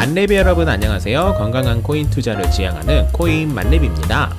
만렙 여러분 안녕하세요. 건강한 코인 투자를 지향하는 코인 만렙입니다.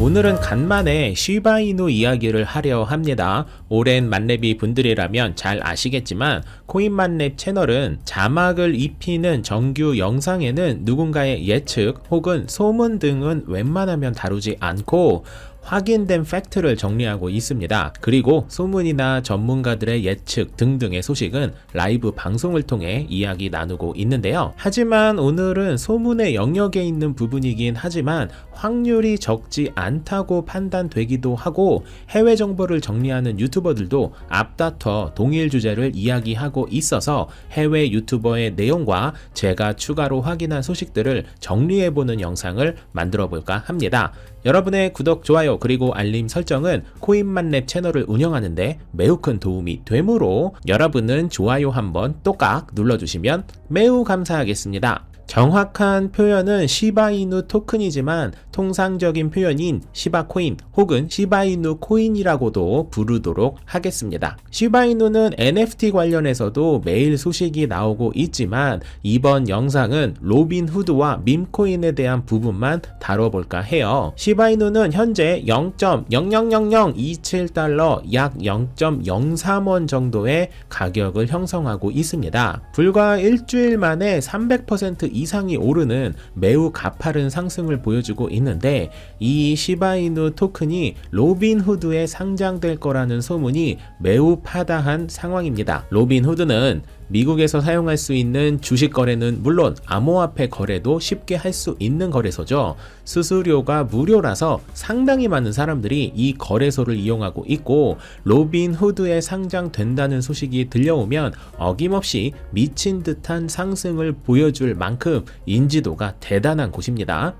오늘은 간만에 시바이누 이야기를 하려 합니다. 오랜 만렙이 분들이라면 잘 아시겠지만 코인 만렙 채널은 자막을 입히는 정규 영상에는 누군가의 예측 혹은 소문 등은 웬만하면 다루지 않고 확인된 팩트를 정리하고 있습니다. 그리고 소문이나 전문가들의 예측 등등의 소식은 라이브 방송을 통해 이야기 나누고 있는데요. 하지만 오늘은 소문의 영역에 있는 부분이긴 하지만 확률이 적지 않다고 판단되기도 하고 해외 정보를 정리하는 유튜버들도 앞다퉈 동일 주제를 이야기하고 있어서 해외 유튜버의 내용과 제가 추가로 확인한 소식들을 정리해보는 영상을 만들어 볼까 합니다. 여러분의 구독, 좋아요, 그리고 알림 설정은 코인만랩 채널을 운영하는데 매우 큰 도움이 되므로 여러분은 좋아요 한번 똑깍 눌러주시면 매우 감사하겠습니다. 정확한 표현은 시바이누 토큰이지만 통상적인 표현인 시바코인 혹은 시바이누 코인이라고도 부르도록 하겠습니다. 시바이누는 NFT 관련해서도 매일 소식이 나오고 있지만 이번 영상은 로빈 후드와 밈코인에 대한 부분만 다뤄볼까 해요. 시바이누는 현재 0.00027달러 약 0.03원 정도의 가격을 형성하고 있습니다. 불과 일주일 만에 300% 이상이 오르는 매우 가파른 상승을 보여주고 있는데 이 시바이누 토큰이 로빈 후드에 상장될 거라는 소문이 매우 파다한 상황입니다. 로빈 후드는 미국에서 사용할 수 있는 주식 거래는 물론 암호화폐 거래도 쉽게 할 수 있는 거래소죠. 수수료가 무료라서 상당히 많은 사람들이 이 거래소를 이용하고 있고 로빈 후드에 상장된다는 소식이 들려오면 어김없이 미친 듯한 상승을 보여줄 만큼 인지도가 대단한 곳입니다.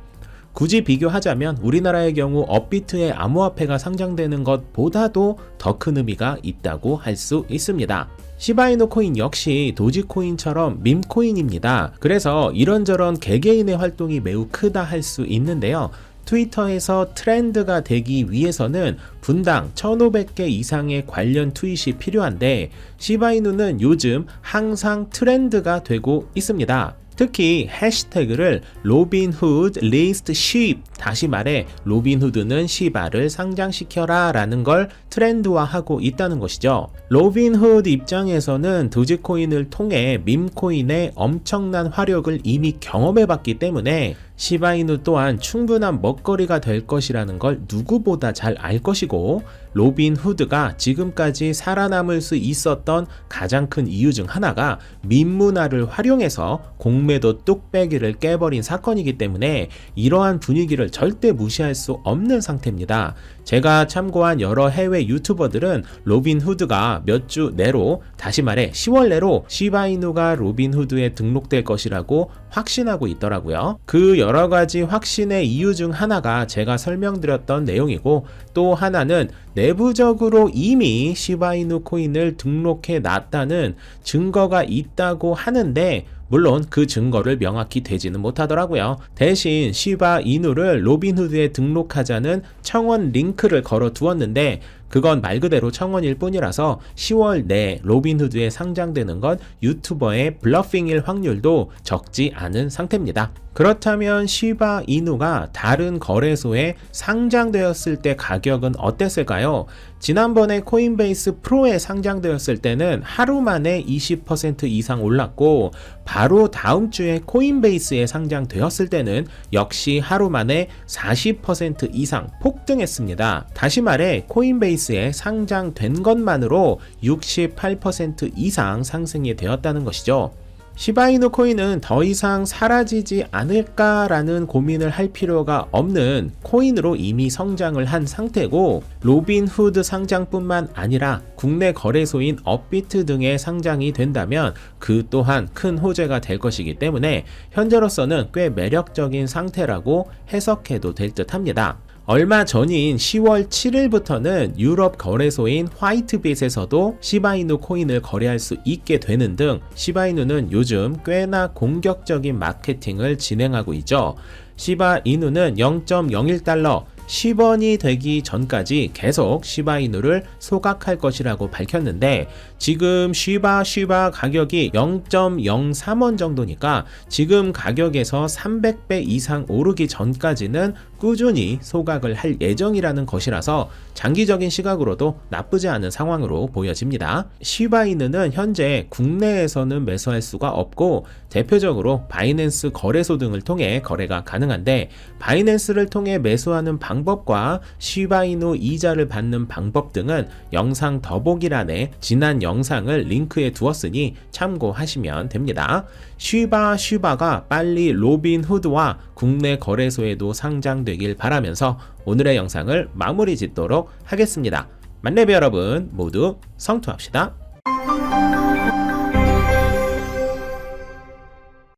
굳이 비교하자면 우리나라의 경우 업비트의 암호화폐가 상장되는 것보다도 더 큰 의미가 있다고 할 수 있습니다. 시바이노 코인 역시 도지코인처럼 밈코인입니다. 그래서 이런저런 개개인의 활동이 매우 크다 할 수 있는데요. 트위터에서 트렌드가 되기 위해서는 분당 1,500개 이상의 관련 트윗이 필요한데 시바이누는 요즘 항상 트렌드가 되고 있습니다. 특히 해시태그를 로빈후드 리스트 쉽 다시 말해 로빈후드는 시바를 상장시켜라 라는 걸 트렌드화하고 있다는 것이죠. 로빈후드 입장에서는 도지코인을 통해 밈코인의 엄청난 화력을 이미 경험해봤기 때문에 시바이누 또한 충분한 먹거리가 될 것이라는 걸 누구보다 잘 알 것이고 로빈 후드가 지금까지 살아남을 수 있었던 가장 큰 이유 중 하나가 민문화를 활용해서 공매도 뚝배기를 깨버린 사건이기 때문에 이러한 분위기를 절대 무시할 수 없는 상태입니다. 제가 참고한 여러 해외 유튜버들은 로빈 후드가 몇 주 내로 다시 말해 10월 내로 시바이누가 로빈 후드에 등록될 것이라고 확신하고 있더라고요. 그 여러 가지 확신의 이유 중 하나가 제가 설명드렸던 내용이고 또 하나는 내부적으로 이미 시바이누 코인을 등록해 놨다는 증거가 있다고 하는데 물론 그 증거를 명확히 되지는 못하더라고요. 대신 시바 이누를 로빈후드에 등록하자는 청원 링크를 걸어 두었는데 그건 말 그대로 청원일 뿐이라서 10월 내 로빈후드에 상장되는 건 유튜버의 블러핑일 확률도 적지 않은 상태입니다. 그렇다면 시바 이누가 다른 거래소에 상장되었을 때 가격은 어땠을까요? 지난번에 코인베이스 프로에 상장되었을 때는 하루 만에 20% 이상 올랐고 바로 다음 주에 코인베이스에 상장되었을 때는 역시 하루 만에 40% 이상 폭등했습니다. 다시 말해 코인베이스 에 상장된 것만으로 68% 이상 상승이 되었다는 것이죠. 시바이누 코인은 더 이상 사라지지 않을까라는 고민을 할 필요가 없는 코인으로 이미 성장을 한 상태고 로빈 후드 상장뿐만 아니라 국내 거래소인 업비트 등의 상장이 된다면 그 또한 큰 호재가 될 것이기 때문에 현재로서는 꽤 매력적인 상태라고 해석해도 될 듯 합니다. 얼마 전인 10월 7일부터는 유럽 거래소인 화이트빗에서도 시바이누 코인을 거래할 수 있게 되는 등 시바이누는 요즘 꽤나 공격적인 마케팅을 진행하고 있죠. 시바이누는 0.01달러 10원이 되기 전까지 계속 시바이누를 소각할 것이라고 밝혔는데 지금 쉬바 쉬바 가격이 0.03원 정도니까 지금 가격에서 300배 이상 오르기 전까지는 꾸준히 소각을 할 예정이라는 것이라서 장기적인 시각으로도 나쁘지 않은 상황으로 보여집니다. 시바이누는 현재 국내에서는 매수할 수가 없고 대표적으로 바이낸스 거래소 등을 통해 거래가 가능한데 바이낸스를 통해 매수하는 방 법과 시바이누 이자를 받는 방법 등은 영상 더보기란에 지난 영상을 링크에 두었으니 참고하시면 됩니다. 쉬바 쉬바가 빨리 로빈 후드와 국내 거래소에도 상장되길 바라면서 오늘의 영상을 마무리 짓도록 하겠습니다. 만렙 여러분 모두 성투합시다.